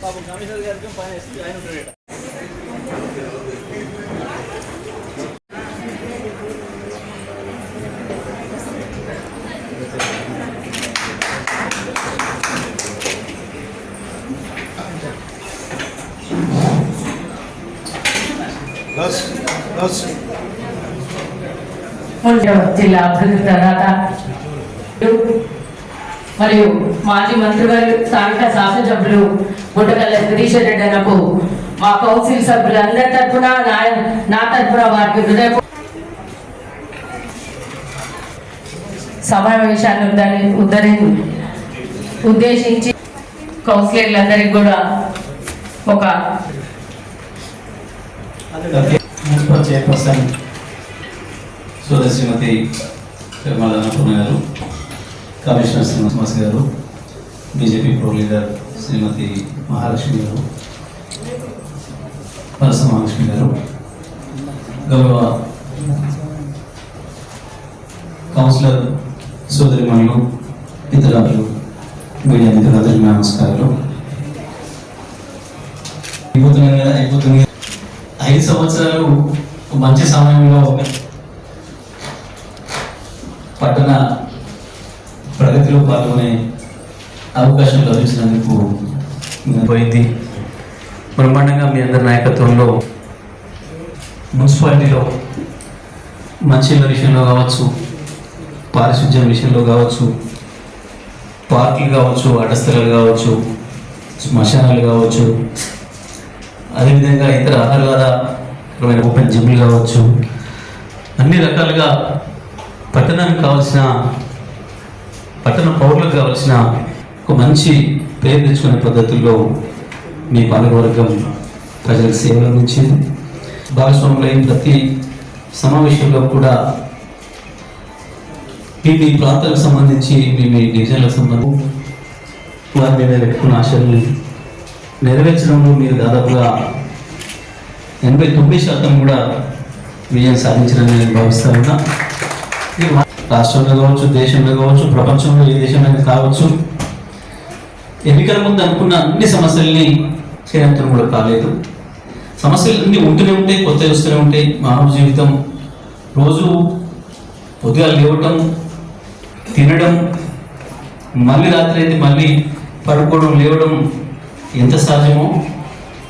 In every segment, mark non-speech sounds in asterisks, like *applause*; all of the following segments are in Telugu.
పాపం కమిషనర్ గారికి పైన ఎస్పీ ఆయన ఉంటాడట బస్ బస్ జిల్లా అభివృద్ధి ప్రదాత మరియు మాజీ మంత్రి గారు స్థానిక శాసనసభ్యులు గుట్టకల్ల గిరీష్ రెడ్డి అన్నకు మా కౌన్సిల్ సభ్యులందరి తరఫున నా తరఫున వారికి హృదయ సమావేశాన్ని ఉద్ధరి ఉద్దరి ఉద్దేశించి కౌన్సిలర్లందరికీ కూడా ఒక మున్సిపల్ చైర్పర్సన్ సోదరి శ్రీమతి Tirumala Annapurna garu. Commissioner Srinivas garu BJP pro leader Srimathi Mahalakshmi garu Parasa Mahalakshmi గారు గౌరవ కౌన్సిలర్ సోదరిమణులు ఇతరులు మీడియా మిత్రులందరికీ నమస్కారాలు. అయిపోతున్నాయి కదా అయిపోతుంది ఐదు సంవత్సరాలు మంచి సమయంలో పట్టణ ప్రగతిలో పాల్గొనే అవకాశం లభించినందుకు పోయింది. బ్రహ్మాండంగా మీ అందరి నాయకత్వంలో మున్సిపాలిటీలో మంచిల విషయంలో కావచ్చు పారిశుద్ధ్యం విషయంలో కావచ్చు పార్కులు కావచ్చు అటస్థలాలు కావచ్చు శ్మశానాలు కావచ్చు అదేవిధంగా ఇతర ఆహ్లాదకరమైన ఓపెన్ జిమ్లు కావచ్చు అన్ని రకాలుగా పట్టణానికి కావాల్సిన పట్టణ పౌరులకు కావాల్సిన ఒక మంచి పేరు తెచ్చుకునే పద్ధతుల్లో మీ పాలకవర్గం ప్రజలకు సేవలు అందించింది భాగస్వాములు ప్రతి సమావేశంలో కూడా మీ మీ ప్రాంతాలకు సంబంధించి మీ మీ డివిజన్లకు సంబంధించి వారి మీద పెట్టుకున్న ఆశల్ని నెరవేర్చడంలో మీరు దాదాపుగా ఎనభై తొమ్మిది శాతం కూడా విజయం సాధించడం నేను భావిస్తా ఉన్నా. రాష్ట్రంలో కావచ్చు దేశంలో కావచ్చు ప్రపంచంలో ఏ దేశంలో కావచ్చు ఎన్నికల ముందు అనుకున్న అన్ని సమస్యల్ని చేయంతం కూడా కాలేదు. సమస్యలు అన్ని ఉంటూనే ఉంటాయి కొత్తవి వస్తూనే ఉంటాయి. మానవ జీవితం రోజు పొద్దుగా లేవటం తినడం మళ్ళీ రాత్రి అయితే మళ్ళీ పడుకోవడం లేవడం ఎంత సహజమో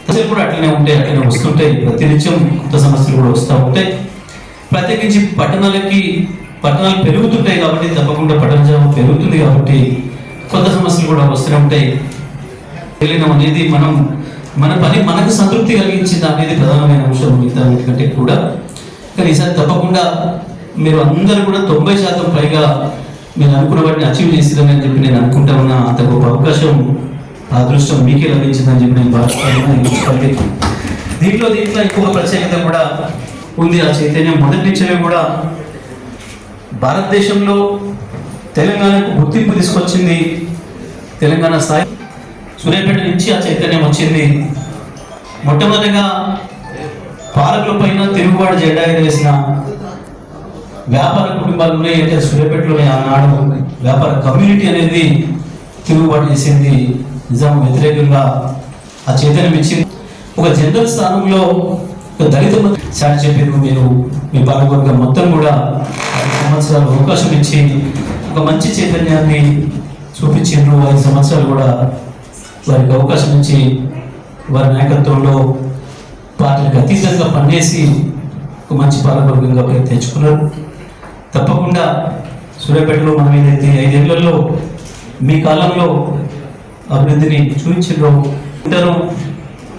సమస్యలు కూడా అట్లనే ఉంటాయి అట్లనే వస్తుంటాయి. ప్రతినిత్యం కొత్త సమస్యలు కూడా వస్తూ ఉంటాయి. ప్రత్యేకించి పట్టణాలకి పట్టణాలు పెరుగుతుంటాయి కాబట్టి తప్పకుండా పట్టణ జాబు పెరుగుతుంది కాబట్టి కొత్త సమస్యలు కూడా వస్తూనే ఉంటాయి తెలియడం అనేది మనం మన పని మనకు సంతృప్తి కలిగించింది అనేది ప్రధానమైన అంశం మిగతా కంటే కూడా. కానీ ఈసారి తప్పకుండా మీరు అందరూ కూడా తొంభై శాతం పైగా మీరు అనుకున్న వాటిని అచీవ్ చేసిందని అని చెప్పి నేను అనుకుంటా ఉన్న. అంత గొప్ప అవకాశం అదృష్టం మీకే లభించిందని చెప్పి నేను భావిస్తాను దీంట్లో దీంట్లో ఎక్కువ ప్రత్యేకత కూడా ఉంది. ఆ చైతన్యం మొదటి నుంచే కూడా భారతదేశంలో తెలంగాణకు గుర్తింపు తీసుకొచ్చింది తెలంగాణ స్థాయి. సూర్యాపేట నుంచి ఆ చైతన్యం వచ్చింది. మొట్టమొదటిగా పాలకుల పైన తిరుగుబాటు జెండా ఎగరేసిన వ్యాపార కుటుంబాలు ఉన్నాయి అంటే సూర్యాపేటలోనే ఆనాడు వ్యాపార కమ్యూనిటీ అనేది తిరుగుబాటు చేసింది. నిజాం వ్యతిరేకంగా ఆ చైతన్యం ఇచ్చింది. ఒక జనరల్ స్థానంలో ఒక దళిత సార్ చెప్పారు మీరు. మీ పాలకవర్గం మొత్తం కూడా సంవత్సరాలు అవకాశం ఇచ్చి ఒక మంచి చైతన్యాన్ని చూపించిండ్రు ఐదు సంవత్సరాలు కూడా వారికి అవకాశం ఇచ్చి వారి నాయకత్వంలో పార్టీలకు అతీతంగా పనిచేసి ఒక మంచి పాలకవర్గంగా పేరు తెచ్చుకున్నారు. తప్పకుండా సూర్యాపేటలో మనం ఏదైతే ఐదేళ్ళలో మీ కాలంలో అభివృద్ధిని చూపించారో ఉంటారు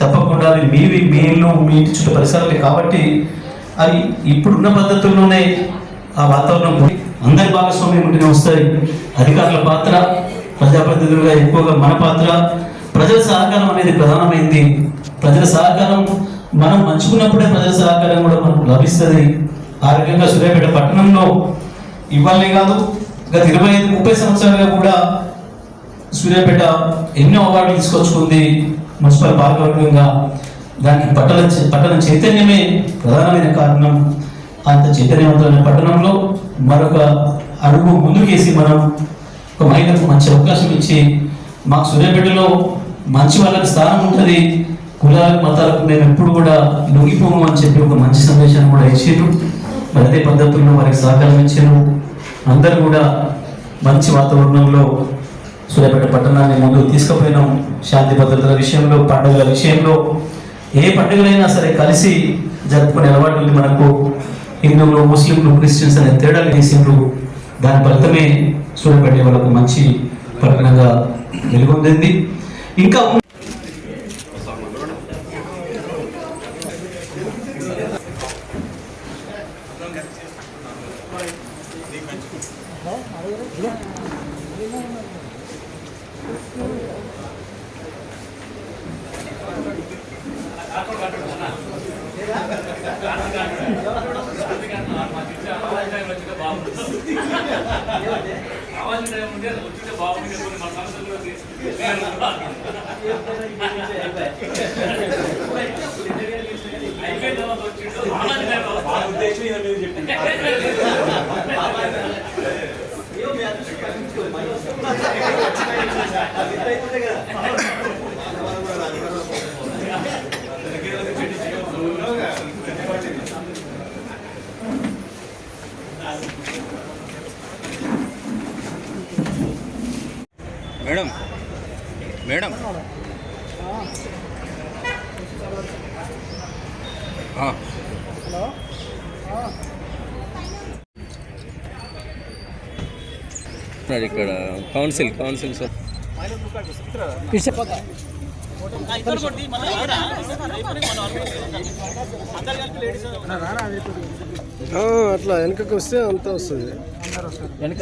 తప్పకుండా అవి మీవి మీ ఇల్లు మీ ఇంటి చుట్టూ పరిసరాలే కాబట్టి అవి ఇప్పుడున్న పద్ధతుల్లోనే ఆ వాతావరణం పోయి అందరి భాగస్వామ్యం ఉంటేనే వస్తాయి. అధికారుల పాత్ర ప్రజాప్రతినిధులుగా ఎక్కువగా మన పాత్ర. ప్రజల సహకారం అనేది ప్రధానమైంది. ప్రజల సహకారం మనం మంచుకున్నప్పుడే ప్రజల సహకారం కూడా మనకు లభిస్తుంది. ఆ రకంగా సూర్యాపేట పట్టణంలో ఇవ్వాలే కాదు గత ఇరవై ఐదు ముప్పై సంవత్సరాలుగా కూడా సూర్యాపేట ఎన్నో అవార్డులు తీసుకొచ్చుకుంది మున్సిపల్ పాలకవర్గంగా. దానికి పట్టణ పట్టణ చైతన్యమే ప్రధానమైన కారణం. అంత చైతన్యవంతమైన పట్టణంలో మరొక అడుగు ముందుకేసి మనం ఒక మహిళకు మంచి అవకాశం ఇచ్చి మాకు సూర్యాపేటలో మంచి వాళ్ళకి స్థానం ఉంటుంది కులాలకు మతాలకు మేము ఎప్పుడు కూడా లొంగిపోము అని చెప్పి ఒక మంచి సందేశాన్ని కూడా ఇచ్చారు మరి అదే పద్ధతుల్లో వారికి సహకారం ఇచ్చారు అందరూ కూడా మంచి వాతావరణంలో సూర్యాపేట పట్టణాన్ని ముందుకు తీసుకుపోయినాం. శాంతి భద్రతల విషయంలో పండుగల విషయంలో ఏ పండుగలైనా సరే కలిసి జరుపుకునే అలవాటు ఉంది మనకు. హిందువులు ముస్లింలు క్రిస్టియన్స్ అనే తేడాలు వేసిండ్రు దాని ఫలితమే చూడబడే వాళ్ళకు మంచి పట్టణంగా వెలుగొందింది. ఇంకా *laughs* *laughs* మేడం *laughs* మేడం ఆ. అది ఇక్కడ కౌన్సిల్ కౌన్సిల్ సార్ ఆ, అట్లా వెనకకి వస్తే అంతా వస్తుంది. వెనక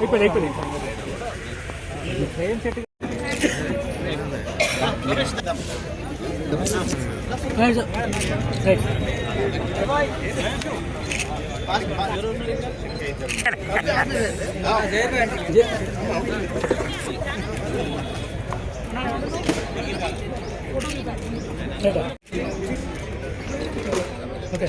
అయిపోయింది అయిపోయింది. ఓకే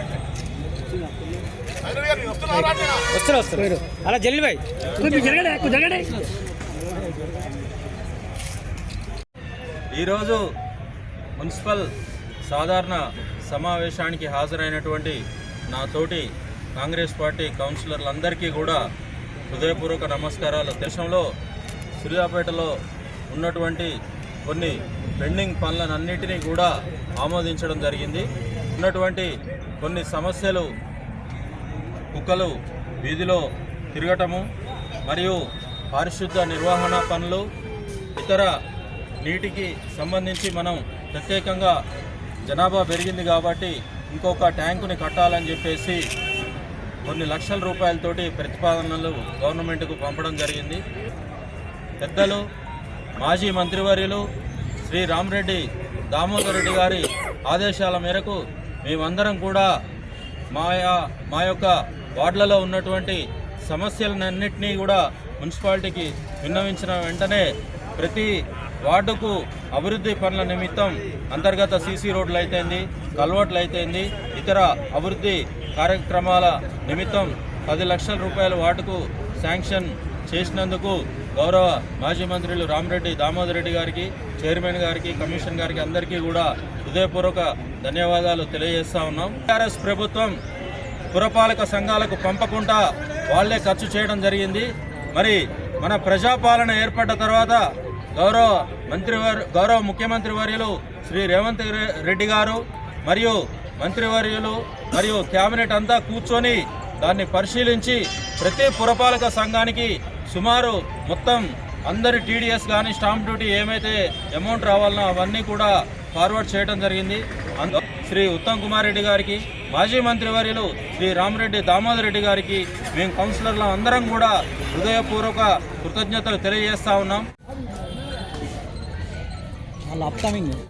వస్తారు అలా జల్లి భాయ్ జరగడే ఈరోజు మున్సిపల్ సాధారణ సమావేశానికి హాజరైనటువంటి నా తోటి కాంగ్రెస్ పార్టీ కౌన్సిలర్లందరికీ కూడా హృదయపూర్వక నమస్కారాలు. దేశంలో సూర్యాపేటలో ఉన్నటువంటి కొన్ని పెండింగ్ పనులన్నింటినీ కూడా ఆమోదించడం జరిగింది. ఉన్నటువంటి కొన్ని సమస్యలు కుక్కలు వీధిలో తిరగటము మరియు పారిశుద్ధ నిర్వహణ పనులు ఇతర నీటికి సంబంధించి మనం ప్రత్యేకంగా జనాభా పెరిగింది కాబట్టి ఇంకొక ట్యాంకుని కట్టాలని చెప్పేసి కొన్ని లక్షల రూపాయలతోటి ప్రతిపాదనలు గవర్నమెంట్కు పంపడం జరిగింది. పెద్దలు మాజీ మంత్రివర్యులు శ్రీ రామరెడ్డి దామోదర్ రెడ్డి గారి ఆదేశాల మేరకు మేమందరం కూడా మా మా యొక్క వార్డులలో ఉన్నటువంటి సమస్యలన్నింటినీ కూడా మున్సిపాలిటీకి విన్నవించిన వెంటనే ప్రతి వార్డుకు అభివృద్ధి పనుల నిమిత్తం అంతర్గత సీసీ రోడ్లు అయితేంది కల్వర్ట్లు అయితేంది ఇతర అభివృద్ధి కార్యక్రమాల నిమిత్తం పది లక్షల రూపాయల వార్డుకు శాంక్షన్ చేసినందుకు గౌరవ మాజీ మంత్రులు రామరెడ్డి దామోదర్ రెడ్డి గారికి చైర్మన్ గారికి కమిషన్ గారికి అందరికీ కూడా హృదయపూర్వక ధన్యవాదాలు తెలియజేస్తా ఉన్నాం. టీఆర్ఎస్ ప్రభుత్వం పురపాలక సంఘాలకు పంపకుండా వాళ్ళే ఖర్చు చేయడం జరిగింది. మరి మన ప్రజాపాలన ఏర్పడ్డ తర్వాత గౌరవ మంత్రివర్ గౌరవ ముఖ్యమంత్రి వర్యులు శ్రీ రేవంత్ రెడ్డి గారు మరియు మంత్రివర్యులు మరియు కేబినెట్ అంతా కూర్చొని దాన్ని పరిశీలించి ప్రతి పురపాలక సంఘానికి సుమారు మొత్తం అందరి టీడీఎస్ కానీ స్టాంప్ డ్యూటీ ఏమైతే అమౌంట్ రావాలనో అవన్నీ కూడా ఫార్వర్డ్ చేయడం జరిగింది. అందు శ్రీ ఉత్తమ్ కుమార్ రెడ్డి గారికి మాజీ మంత్రివర్యులు శ్రీ రామరెడ్డి దామోదర్ రెడ్డి గారికి మేము కౌన్సిలర్లు అందరం కూడా హృదయపూర్వక కృతజ్ఞతలు తెలియజేస్తా ఉన్నాం.